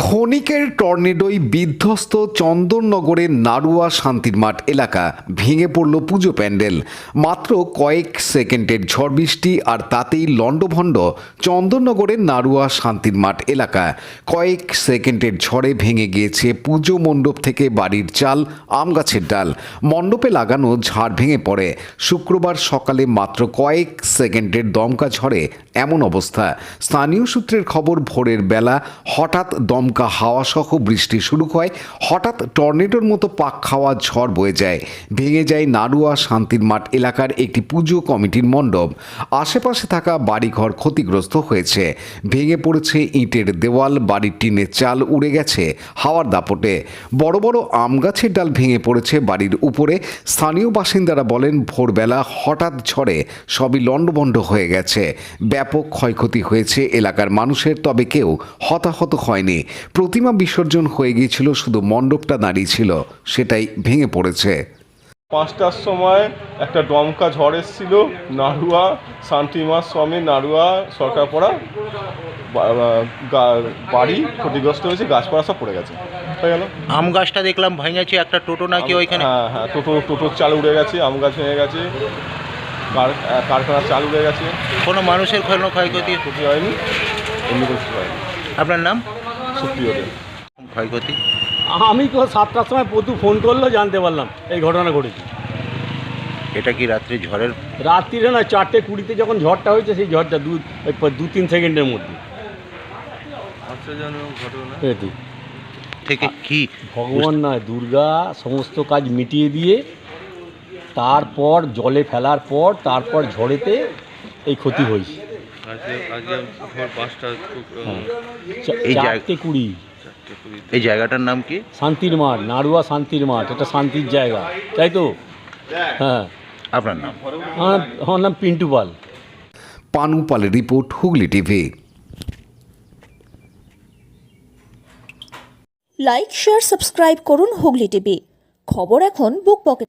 ক্ষণিকের টর্নেডোয় বিধ্বস্ত চন্দননগরের নাড়ুয়া শান্তির মাঠ এলাকা ভেঙে পড়ল পুজো প্যান্ডেল। মাত্র কয়েক সেকেন্ডের ঝড় বৃষ্টি আর তাতেই লণ্ডভণ্ড চন্দননগরের নাড়ুয়া শান্তির মাঠ এলাকা। কয়েক সেকেন্ডের ঝড়ে ভেঙে গিয়েছে পুজো মণ্ডপ থেকে বাড়ির চাল, আম গাছের ডাল। মণ্ডপে লাগানো ঝাড় ভেঙে পড়ে। শুক্রবার সকালে মাত্র কয়েক সেকেন্ডের দমকা ঝড়ে এমন অবস্থা। স্থানীয় সূত্রের খবর, ভোরের বেলা হঠাৎ দমকা হাওয়া সহ বৃষ্টি শুরু হয়। হঠাৎ টর্নেডোর মতো পাক খাওয়া ঝড় বয়ে যায়। ভেঙে যায় নাড়ুয়া শান্তির মাঠ এলাকার একটি পুজো কমিটির মণ্ডপ। আশেপাশে থাকা বাড়িঘর ক্ষতিগ্রস্ত হয়েছে। ভেঙে পড়েছে ইটের দেওয়াল, বাড়ির টিনের চাল উড়ে গেছে হাওয়ার দাপটে। বড় বড় আম গাছের ডাল ভেঙে পড়েছে বাড়ির উপরে। স্থানীয় বাসিন্দারা বলেন, ভোরবেলা হঠাৎ ঝড়ে সবই লণ্ডভণ্ড হয়ে গেছে। ব্যাপক ক্ষয়ক্ষতি হয়েছে এলাকার মানুষের, তবে কেউ হতাহত হয়নি। প্রতিমা বিসর্জন হয়ে গিয়েছিল শুধু মণ্ডপটা দাঁড়িয়ে ছিল সেটাই ভেঙে পড়েছে। পাঁচটার সময় একটা দমকা ঝড় এসেছিল নাড়ুয়া শান্তিমা স্বামী নাড়ুয়া সরকারপাড়া বাড়ি ক্ষতিগ্রস্ত হয়েছে গাছপালা সব পড়ে গেছে। হয়ে গেল আম গাছটা দেখলাম ভেঙেছে একটা টোটো নাকি ওইখানে? হ্যাঁ হ্যাঁ টোটো টোটোর চাল উড়ে গেছে আম গাছ ভেঙে গেছে কার- আহ, কারখানার চাল উড়ে গেছে। কোনো মানুষের কোনো ক্ষয়ক্ষতি? ক্ষতি হয়নি এমনি কিছু হয়নি। আপনার নাম? ক্ষয়ক্ষতি? আমি তো সাতটার সময় প্রচুর ফোন করল জানতে পারলাম এই ঘটনা ঘটেছে। এটা কি রাত্রি ঝড়ের? রাত্রিরে না চারটে কুড়িতে যখন ঝড়টা হয়েছে সেই ঝড়টা দু দু তিন সেকেন্ডের মধ্যে। এটি। থেকে কি? ভগবান নয় দুর্গা সমস্ত কাজ মিটিয়ে দিয়ে তারপর জলে ফেলার পর তারপর ঝড়েতে এই ক্ষতি হয়েছে। হ্যাঁ। এই চারটে কুড়ি। এই জায়গাটার নাম কি? শান্তির মাঠ নাড়ুয়া শান্তির মাঠ এটা শান্তির জায়গা। তাই তো? হ্যাঁ। আপনার নাম? আমার আমার নাম পিন্টু পাল। পানু পালের report Hooghly TV. Like share subscribe করুন হুগলি টিভি। খবর এখন book pocket